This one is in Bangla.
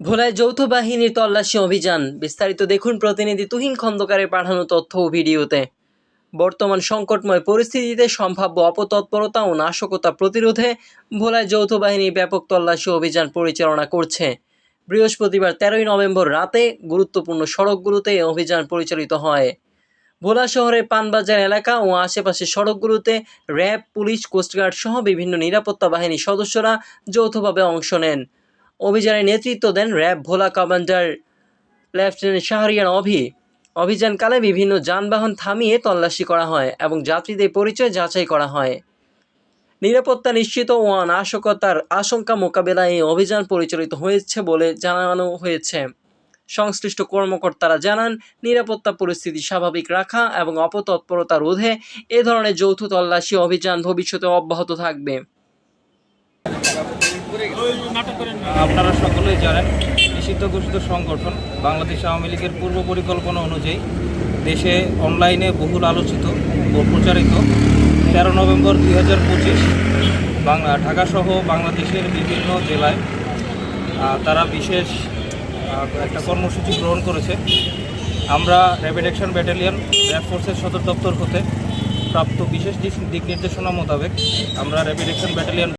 ভোলায় যৌথ বাহিনীর তল্লাশি অভিযান। বিস্তারিত দেখুন প্রতিনিধি তুহিন খন্দকারের পাঠানো তথ্য ও ভিডিওতে। বর্তমান সংকটময় পরিস্থিতিতে সম্ভাব্য অপতৎপরতা ও নাশকতা প্রতিরোধে ভোলায় যৌথ বাহিনী ব্যাপক তল্লাশি অভিযান পরিচালনা করছে। বৃহস্পতিবার তেরোই নভেম্বর রাতে গুরুত্বপূর্ণ সড়কগুলোতে এই অভিযান পরিচালিত হয়। ভোলা শহরের পানবাজার এলাকা ও আশেপাশের সড়কগুলোতে র্যাব, পুলিশ, কোস্টগার্ড সহ বিভিন্ন নিরাপত্তা বাহিনীর সদস্যরা যৌথভাবে অংশ নেন। অভিযানে নেতৃত্ব দেন RAB, Bhola commander, lieutenant Shahriyan Avi. অভিযানকালে বিভিন্ন যানবাহন থামিয়ে তল্লাশি করা হয় এবং যাত্রীদের পরিচয় যাচাই করা হয়। নিরাপত্তা নিশ্চিত ও নাশকতার আশঙ্কা মোকাবেলায় এই অভিযান পরিচালিত হয়েছে বলে জানানো হয়েছে। সংশ্লিষ্ট কর্মকর্তারা জানান, নিরাপত্তা পরিস্থিতি স্বাভাবিক রাখা এবং অপতৎপরতা রোধে এ ধরনের যৌথ তল্লাশি অভিযান ভবিষ্যতে অব্যাহত থাকবে। আপনারা সকলেই জানেন, নিষিদ্ধ ঘোষিত সংগঠন বাংলাদেশ আওয়ামী লীগের পূর্ব পরিকল্পনা অনুযায়ী দেশে অনলাইনে বহুল আলোচিত ও প্রচারিত তেরো নভেম্বর দুই হাজার পঁচিশ বাংলা ঢাকাসহ বাংলাদেশের বিভিন্ন জেলায় তারা বিশেষ একটা কর্মসূচি গ্রহণ করেছে। আমরা র্যাপিড অ্যাকশন ব্যাটালিয়ন ফোর্সের সদর দপ্তর হতে প্রাপ্ত বিশেষ দিক নির্দেশনা মোতাবেক আমরা র্যাপিড অ্যাকশন ব্যাটালিয়ন